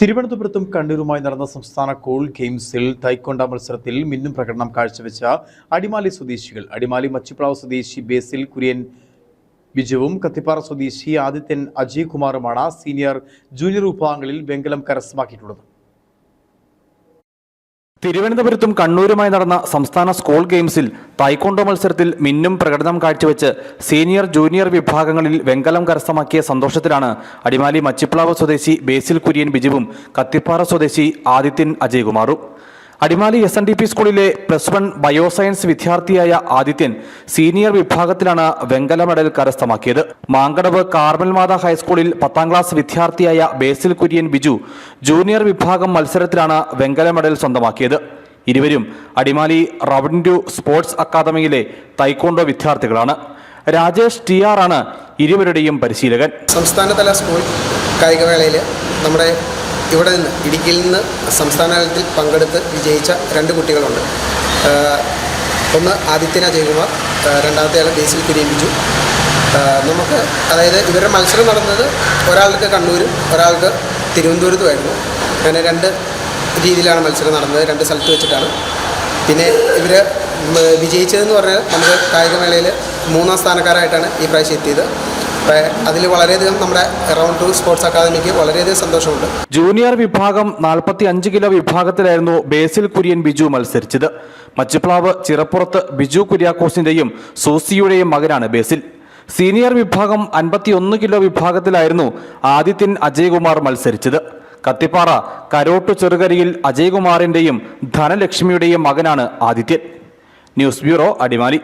തിരുവനന്തപുരത്തും കണ്ണൂരുമായി നടന്ന സംസ്ഥാന കോൾ ഗെയിംസിൽ തൈക്കൊണ്ട മത്സരത്തിൽ മിന്നും പ്രകടനം കാഴ്ചവെച്ച അടിമാലി സ്വദേശികൾ അടിമാലി മച്ചിപ്ലാവ് സ്വദേശി ബേസിൽ കുര്യൻ ബിജുവും കത്തിപ്പാറ സ്വദേശി ആദിത്യൻ അജയ് കുമാറുമാണ് സീനിയർ ജൂനിയർ വിഭാഗങ്ങളിൽ വെങ്കലം കരസ്ഥമാക്കിയിട്ടുള്ളത്. തിരുവനന്തപുരത്തും കണ്ണൂരുമായി നടന്ന സംസ്ഥാന സ്കൂൾ ഗെയിംസിൽ തായ്ക്കൊണ്ടോ മത്സരത്തിൽ മിന്നും പ്രകടനം കാഴ്ചവെച്ച് സീനിയർ ജൂനിയർ വിഭാഗങ്ങളിൽ വെങ്കലം കരസ്ഥമാക്കിയ സന്തോഷത്തിലാണ് അടിമാലി മച്ചിപ്ലാവ് സ്വദേശി ബേസിൽ കുര്യൻ ബിജുവും കത്തിപ്പാറ സ്വദേശി Adithyan അജയ്കുമാറും. Adimali S N D P സ്കൂളിലെ പ്ലസ് വൺ ബയോസയൻസ് വിദ്യാർത്ഥിയായ ആദിത്യൻ സീനിയർ വിഭാഗത്തിലാണ് വെങ്കല മെഡൽ കരസ്ഥമാക്കിയത്. മാങ്കടവ് കാർമൽ മാത ഹൈസ്കൂളിൽ പത്താം ക്ലാസ് വിദ്യാർത്ഥിയായ ബേസിൽ കുര്യൻ ബിജു ജൂനിയർ വിഭാഗം മത്സരത്തിലാണ് വെങ്കല മെഡൽ സ്വന്തമാക്കിയത്. ഇരുവരും അടിമാലി റവന്യൂ സ്പോർട്സ് അക്കാദമിയിലെ തൈക്കോണ്ടോ വിദ്യാർത്ഥികളാണ്. രാജേഷ് ടി ആർ ആണ് ഇരുവരുടെയും പരിശീലകൻ. സംസ്ഥാനതല സ്കൂൾ കായികമേളയിൽ നമ്മുടെ ഇവിടെ നിന്ന് ഇടുക്കിയിൽ നിന്ന് സംസ്ഥാന തലത്തിൽ പങ്കെടുത്ത് വിജയിച്ച രണ്ട് കുട്ടികളുണ്ട്. ഒന്ന് ആദിത്യന ജയകുമാർ രണ്ടാമത്തെ ആൾ ബേസിൽ കുര്യൻ നമുക്ക് അതായത് ഇവരുടെ മത്സരം നടന്നത് ഒരാൾക്ക് കണ്ണൂരും ഒരാൾക്ക് തിരുവനന്തപുരത്തുമായിരുന്നു അങ്ങനെ രണ്ട് രീതിയിലാണ് മത്സരം നടന്നത് രണ്ട് സ്ഥലത്ത് വെച്ചിട്ടാണ്. പിന്നെ ഇവർ വിജയിച്ചതെന്ന് പറഞ്ഞാൽ നമുക്ക് കായികമേളയിൽ മൂന്നാം സ്ഥാനക്കാരായിട്ടാണ് ഈ പ്രാവശ്യം എത്തിയത്. അതിൽ വളരെയധികം നമ്മുടെ റൗണ്ട് ടു സ്പോർട്സ് അക്കാദമിക്ക് വളരെയധികം സന്തോഷമുണ്ട്. ജൂനിയർ വിഭാഗം നാൽപ്പത്തി അഞ്ച് കിലോ വിഭാഗത്തിലായിരുന്നു ബേസിൽ കുര്യൻ ബിജു മത്സരിച്ചത്. മച്ചിപ്ലാവ് ചിറപ്പുറത്ത് ബിജു കുര്യാക്കോസിന്റെയും സൂസിയുടെയും മകനാണ് ബേസിൽ. സീനിയർ വിഭാഗം അൻപത്തിയൊന്ന് കിലോ വിഭാഗത്തിലായിരുന്നു ആദിത്യൻ അജയ്കുമാർ മത്സരിച്ചത്. കത്തിപ്പാറ കരോട്ടു ചെറുകരിയിൽ അജയ്കുമാറിന്റെയും ധനലക്ഷ്മിയുടെയും മകനാണ് ആദിത്യൻ. News bureau Adimali.